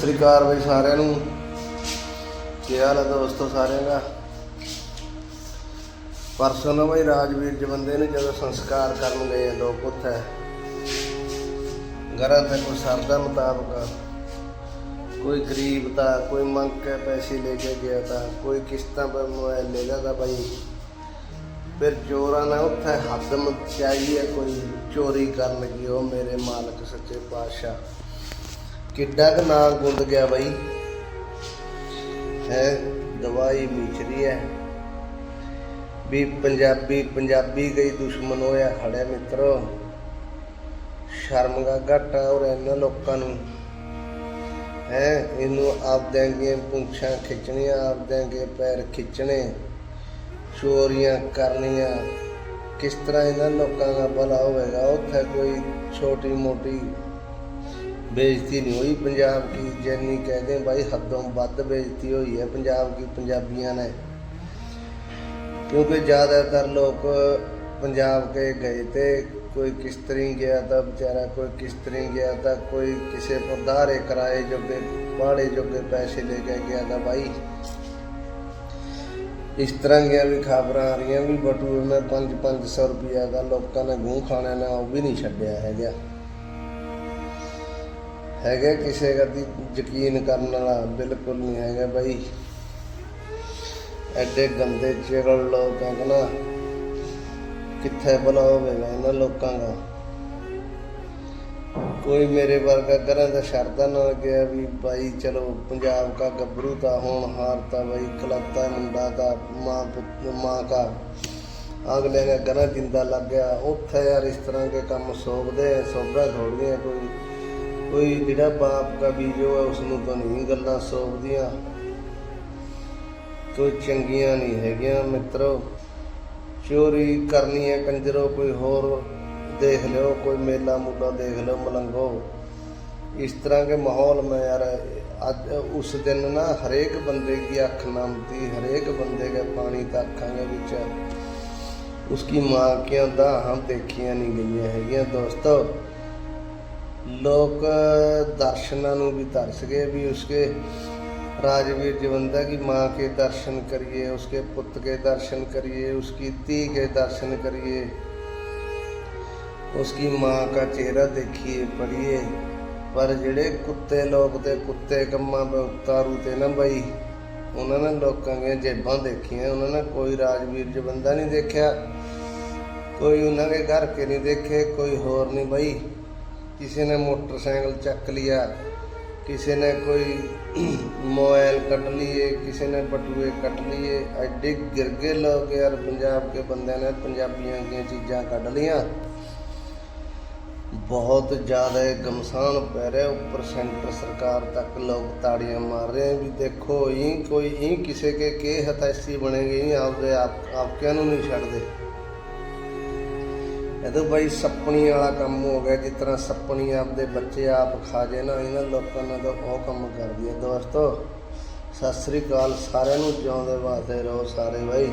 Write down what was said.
ਸ੍ਰੀ ਅਕਾਲ ਬਈ ਸਾਰਿਆਂ ਨੂੰ। ਕੀ ਹਾਲ ਹੈ ਦੋਸਤੋ ਸਾਰਿਆਂ ਦਾ? ਪਰਸੋਂ ਨਾ ਬਈ ਰਾਜਵੀਰ ਜਵੰਦੇ ਨੇ ਜਦੋਂ ਸੰਸਕਾਰ ਕਰਨ ਗਏ ਲੋਕ ਉੱਥੇ, ਘਰਾਂ ਤੇ ਕੋਈ ਸਰਦਾ ਮੁਤਾਬਕ, ਕੋਈ ਗਰੀਬ ਦਾ ਕੋਈ ਮੰਗ ਕੇ ਪੈਸੇ ਲੈ ਕੇ ਗਿਆ ਤਾਂ, ਕੋਈ ਕਿਸ਼ਤਾਂ ਪਰ ਮੋਬਾਈਲ ਲੈ ਲਿਆ ਤਾਂ ਬਈ। ਫਿਰ ਚੋਰਾਂ ਨੇ ਉੱਥੇ ਹੱਦ ਮਚਾਈ ਹੈ ਕੋਈ ਚੋਰੀ ਕਰਨ ਲੱਗੀ ਉਹ ਮੇਰੇ ਮਾਲਕ ਸੱਚੇ ਪਾਤਸ਼ਾਹ। ਕਿੱਡਾ ਕੁ ਨਾਂ ਗੁੰਦ ਗਿਆ ਬਈ? ਹੈ, ਦਵਾਈ ਮਿਚਰੀ ਹੈ ਵੀ ਪੰਜਾਬੀ ਪੰਜਾਬੀ ਕਈ ਦੁਸ਼ਮਣ ਹੋਇਆ ਖੜਿਆ ਮਿੱਤਰੋ। ਸ਼ਰਮ ਦਾ ਘਾਟਾ ਔਰ ਇਹਨਾਂ ਲੋਕਾਂ ਨੂੰ। ਹੈ, ਇਹਨੂੰ ਆਪਦਿਆਂ ਦੀਆਂ ਪੁੰਛਾਂ ਖਿੱਚਣੀਆਂ, ਆਪਦਿਆਂ ਦੇ ਪੈਰ ਖਿੱਚਣੇ, ਚੋਰੀਆਂ ਕਰਨੀਆਂ। ਕਿਸ ਤਰ੍ਹਾਂ ਇਹਨਾਂ ਲੋਕਾਂ ਦਾ ਭਲਾ ਹੋਵੇਗਾ? ਉੱਥੇ ਕੋਈ ਛੋਟੀ ਮੋਟੀ ਬੇਇੱਜ਼ਤੀ ਨਹੀਂ ਹੋਈ। ਪੰਜਾਬ ਕੀ ਜੈਨੀ ਕਹਦੇ ਭਾਈ ਹੱਦੋਂ ਵੱਧ ਬੇਇੱਜ਼ਤੀ ਹੋਈ ਹੈ। ਪੰਜਾਬ ਕੀ ਪੰਜਾਬੀਆਂ ਨੇ? ਕਿਉਂਕਿ ਜ਼ਿਆਦਾਤਰ ਲੋਕ ਪੰਜਾਬ ਕੇ ਗਏ ਤੇ ਕੋਈ ਕਿਸ ਤਰ੍ਹਾਂ ਗਿਆ ਤਾਂ ਵਿਚਾਰਾ ਕੋਈ ਕਿਸ ਤਰ੍ਹਾਂ ਗਿਆ ਤਾਂ ਕੋਈ ਕਿਸੇ ਤੋਂ ਧਾਰੇ ਕਰਾਏ ਜੋਗੇ ਬਾੜੇ ਜੋਗੇ ਪੈਸੇ ਲੈ ਕੇ ਗਿਆ ਤਾਂ ਭਾਈ ਇਸ ਤਰ੍ਹਾਂ ਦੀਆਂ ਵੀ ਖਬਰਾਂ ਆ ਰਹੀਆਂ ਵੀ ਬਟੂਏ ਮੈਂ 5-500 ਰੁਪਇਆ ਦਾ ਲੋਕਾਂ ਨੇ ਗੂੰ ਖਾਣੇ ਨਾ ਉਹ ਵੀ ਨਹੀਂ ਛੱਡਿਆ ਹੈਗਾ। ਹੈਗਾ ਕਿਸੇ ਦਾ ਦੀ ਯਕੀਨ ਕਰਨ ਵਾਲਾ ਬਿਲਕੁਲ ਨਹੀਂ ਹੈਗਾ ਬਾਈ। ਐਡੇ ਗੰਦੇ ਚਿਰਲ ਲੋਕ ਆ ਨਾ। ਕਿੱਥੇ ਭਲਾ ਹੋਵੇਗਾ ਇਹਨਾਂ ਲੋਕਾਂ ਦਾ? ਕੋਈ ਮੇਰੇ ਵਰਗਾ ਕਰਾਂ ਦਾ ਸ਼ਰਦਾ ਨਾਲ ਗਿਆ ਵੀ ਬਾਈ ਚਲੋ ਪੰਜਾਬ ਦਾ ਗੱਭਰੂ ਤਾਂ ਹੋਣ, ਹਾਰ ਤਾਂ ਭਾਈ ਕਲੱਤਾ ਮੁੰਡਾ ਦਾ, ਮਾਂ ਪੁੱਤ, ਮਾਂ ਦਾ। ਅਗਲੇ ਨੇ ਗਨਾ ਜਿੰਦਾ ਲੱਗ ਗਿਆ। ਉੱਥੇ ਯਾਰ ਇਸ ਤਰ੍ਹਾਂ ਦੇ ਕੰਮ ਸੋਭਦੇ ਆ, ਸੋਭਾ ਥੋੜੀਆਂ ਕੋਈ। ਕੋਈ ਜਿਹੜਾ ਬਾਪ ਦਾ ਬੀਜੋ ਹੈ ਉਸ ਨੂੰ ਤਾਂ ਨਹੀਂ ਗੱਲਾਂ ਸੋਭਦੀਆਂ ਕੋਈ ਚੰਗੀਆਂ ਨਹੀਂ ਹੈਗੀਆਂ ਮਿੱਤਰੋ। ਚੋਰੀ ਕਰਨੀ ਹੈ ਕੰਜਰੋ, ਕੋਈ ਹੋਰ ਦੇਖ ਲਿਓ, ਕੋਈ ਮੇਲਾ ਮੂਲਾ ਦੇਖ ਲਿਓ, ਮਲੰਗੋ। ਇਸ ਤਰ੍ਹਾਂ ਕੇ ਮਾਹੌਲ ਮੈਂ ਯਾਰ, ਅੱਜ ਉਸ ਦਿਨ ਨਾ ਹਰੇਕ ਬੰਦੇ ਦੀ ਅੱਖ ਨਮਤੀ, ਹਰੇਕ ਬੰਦੇ ਕੇ ਪਾਣੀ ਤਾਂ ਅੱਖਾਂ ਦੇ ਵਿੱਚ ਉਸकी ਮਾਂ ਕਿਆਂ ਦਾ ਹਮ ਦੇਖੀਆਂ ਨਹੀਂ ਗਈਆਂ ਹੈਗੀਆਂ ਦੋਸਤੋ। ਲੋਕ ਦਰਸ਼ਨਾਂ ਨੂੰ ਵੀ ਤਰਸ ਗਏ ਵੀ ਉਸਕੇ राजवीर जवंदा की माँ के दर्शन करिए उसके पुत्र के दर्शन करिए उसकी धी के दर्शन करिए उसकी माँ का चेहरा देखिए पढ़िए ਪਰ ਜਿਹੜੇ ਕੁੱਤੇ ਲੋਕ ਤੇ ਕੁੱਤੇ ਕੰਮਾਂ ਤੇ ਉਤਾਰੂ ਤੇ ਨਾ ਬਈ ਉਹਨਾਂ ਨੇ ਲੋਕਾਂ ਦੀਆਂ ਜੇਬਾਂ ਦੇਖੀਆਂ ਉਹਨਾਂ ਨੇ ਕੋਈ ਰਾਜਵੀਰ ਜਵੰਦਾ ਨਹੀਂ ਦੇਖਿਆ ਕੋਈ ਉਹਨਾਂ ਦੇ ਘਰ ਕੇ ਨਹੀਂ ਦੇਖੇ ਕੋਈ ਹੋਰ ਨਹੀਂ ਬਈ ਕਿਸੇ ਨੇ ਮੋਟਰਸਾਈਕਲ ਚੱਕ ਲਿਆ, ਕਿਸੇ ਨੇ ਕੋਈ ਮੋਬਾਈਲ ਕੱਢ ਲਈਏ, ਕਿਸੇ ਨੇ ਬਟੂਏ ਕੱਟ ਲਈਏ, ਐਡੇ ਗਿਰਗੇ ਲੋਕ ਯਾਰ ਪੰਜਾਬ ਕੇ ਬੰਦਿਆਂ ਨੇ ਪੰਜਾਬੀਆਂ ਦੀਆਂ ਚੀਜ਼ਾਂ ਕੱਢ ਲੀਆਂ ਬਹੁਤ ਜ਼ਿਆਦਾ ਗਮਸਾਨ ਪੈ ਰਿਹਾ, ਉੱਪਰ ਸੈਂਟਰ ਸਰਕਾਰ ਤੱਕ ਲੋਕ ਤਾੜੀਆਂ ਮਾਰ ਰਹੇ ਵੀ ਦੇਖੋ ਇਹ ਕੋਈ ਇਹ ਕਿਸੇ ਕੇ ਕੇ ਹਤੈਸੀ ਬਣੇਗੇ, ਆਪਦੇ ਆਪ, ਆਪਕਿਆਂ ਨੂੰ ਨਹੀਂ ਛੱਡਦੇ। ਇਹ ਤਾਂ ਬਾਈ ਸੱਪਣੀ ਵਾਲਾ ਕੰਮ ਹੋ ਗਿਆ, ਜਿਸ ਤਰ੍ਹਾਂ ਸੱਪਣੀ ਆਪਦੇ ਬੱਚੇ ਆਪ ਖਾ ਜੇ ਨਾ, ਇਹਨਾਂ ਲੋਕਾਂ ਨੇ ਤਾਂ ਉਹ ਕੰਮ ਕਰਦੀ ਹੈ ਦੋਸਤੋ, ਸਤਿ ਸ੍ਰੀ ਅਕਾਲ, ਸਾਰਿਆਂ ਨੂੰ ਜਿਉਂਦੇ ਵਾਸਤੇ ਰਹੋ ਸਾਰੇ ਬਾਈ।